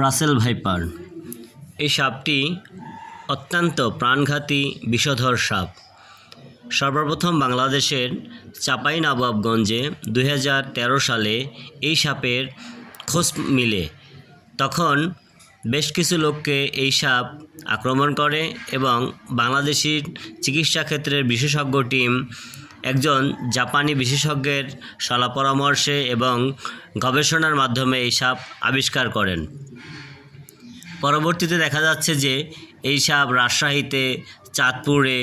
Russell viper. এই সাপটি অত্যন্ত প্রাণঘাতী বিষধর সাপ। সর্বপ্রথম বাংলাদেশের চাপাই নবাবগঞ্জে দু সালে এই সাপের খোঁজ মিলে। তখন বেশ কিছু লোককে এই সাপ আক্রমণ করে এবং বাংলাদেশি চিকিৎসা ক্ষেত্রের বিশেষজ্ঞ টিম একজন জাপানি বিশেষজ্ঞের সলা পরামর্শে এবং গবেষণার মাধ্যমে এই সাপ আবিষ্কার করেন। পরবর্তীতে দেখা যাচ্ছে যে এই সাপ রাজশাহীতে, চাঁদপুরে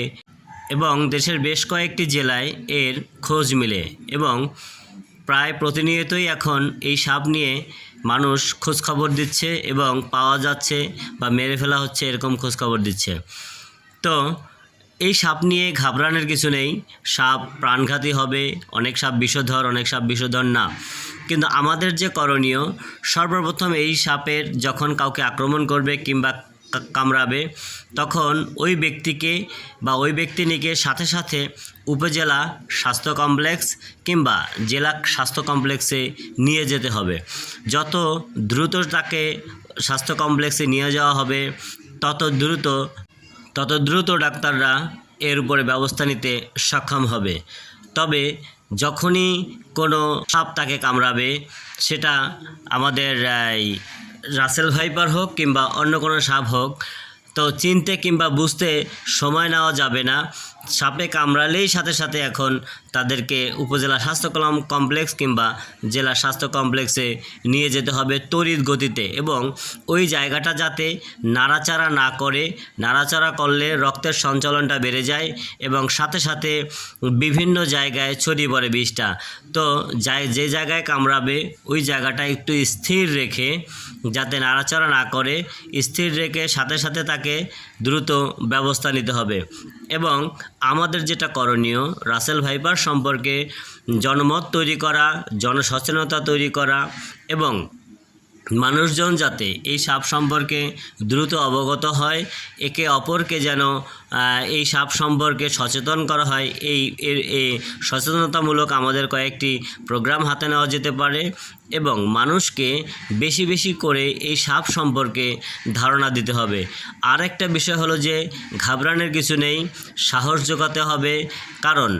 এবং দেশের বেশ কয়েকটি জেলায় এর খোঁজ মিলে এবং প্রায় প্রতিনিয়তই এখন এই সাপ নিয়ে মানুষ খোঁজখবর দিচ্ছে এবং পাওয়া যাচ্ছে বা মেরে ফেলা হচ্ছে এরকম খোঁজখবর দিচ্ছে। তো এই সাপ নিয়ে ঘাবড়ানোর কিছু নেই। সাপ প্রাণঘাতী হবে, অনেক সাপ বিষধর, অনেক সাপ বিষধর না। কিন্তু আমাদের যে করণীয়, সর্বপ্রথম এই সাপের যখন কাউকে আক্রমণ করবে কিংবা কামড়াবে, তখন ওই ব্যক্তিকে বা ওই ব্যক্তিনিকে সাথে সাথে উপজেলা স্বাস্থ্য কমপ্লেক্স কিংবা জেলা স্বাস্থ্য কমপ্লেক্সে নিয়ে যেতে হবে। যত দ্রুত তাকে স্বাস্থ্য কমপ্লেক্সে নিয়ে যাওয়া হবে, তত দ্রুত তত দ্রুত ডাক্তাররা এর উপরে ব্যবস্থা নিতে সক্ষম হবে। তবে যখনই কোনো সাপ তাকে কামড়াবে, সেটা আমাদের রাসেল ভাইপার হোক কিংবা অন্য কোনো সাপ হোক তো চিনতে কিংবা বুঝতে সময় নেওয়া যাবে না। সাপে কামড়ালেই সাথে সাথে এখন তাদেরকে উপজেলা স্বাস্থ্য কমপ্লেক্স কিংবা জেলা স্বাস্থ্য কমপ্লেক্সে নিয়ে যেতে হবে তড়িৎ গতিতে এবং ওই জায়গাটা যাতে নাড়াচাড়া না করে, নাড়াচাড়া করলে রক্তের সঞ্চালনটা বেড়ে যায় এবং সাথে সাথে বিভিন্ন জায়গায় ছড়িয়ে পড়ে বিষটা। তো যাই, যে জায়গায় কামড়াবে ওই জায়গাটা একটু স্থির রেখে, যাতে নাড়াচাড়া না করে, স্থির রেখে সাথে সাথে তাকে দ্রুত ব্যবস্থা নিতে হবে। এবং আমাদের যেটা করণীয়, রাসেল ভাইপার সম্পর্কে জনমত তৈরি করা, জনসচেতনতা তৈরি করা এবং মানুষজন যাতে এই সাপ সম্পর্কে দ্রুত অবগত হয়, একে অপরকে যেন এই সাপ সম্পর্কে সচেতন করা হয়, এই, এর সচেতনতামূলক আমাদের কয়েকটি প্রোগ্রাম হাতে নেওয়া যেতে পারে এবং মানুষকে বেশি বেশি করে এই সাপ সম্পর্কে ধারণা দিতে হবে। আর একটা বিষয় হলো যে, ঘাবড়ানোর কিছু নেই, সাহস জোগাতে হবে, কারণ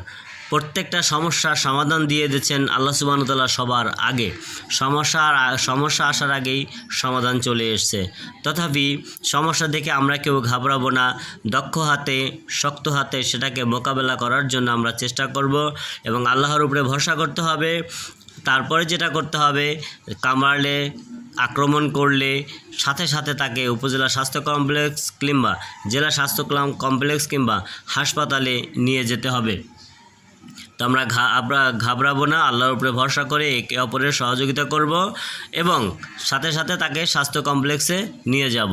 প্রত্যেকটা সমস্যার সমাধান দিয়ে দিচ্ছেন আল্লাহ সুবাহতাল্লাহ সবার আগে। সমস্যার সমস্যা আসার আগেই সমাধান চলে এসছে। তথাপি সমস্যা দেখে আমরা কেউ ঘাবড়াবো না, দক্ষ হাতে, শক্ত হাতে সেটাকে মোকাবেলা করার জন্য আমরা চেষ্টা করব এবং আল্লাহর উপরে ভরসা করতে হবে। তারপরে যেটা করতে হবে, কামড়ালে, আক্রমণ করলে, সাথে সাথে তাকে উপজেলা স্বাস্থ্য কমপ্লেক্স কিংবা জেলা স্বাস্থ্য কমপ্লেক্স কিংবা হাসপাতালে নিয়ে যেতে হবে। তো আমরা ঘা আমরা ঘাবড়াবো না, আল্লাহর উপরে ভরসা করে একে অপরের সহযোগিতা করব এবং সাথে সাথে তাকে স্বাস্থ্য কমপ্লেক্সে নিয়ে যাব।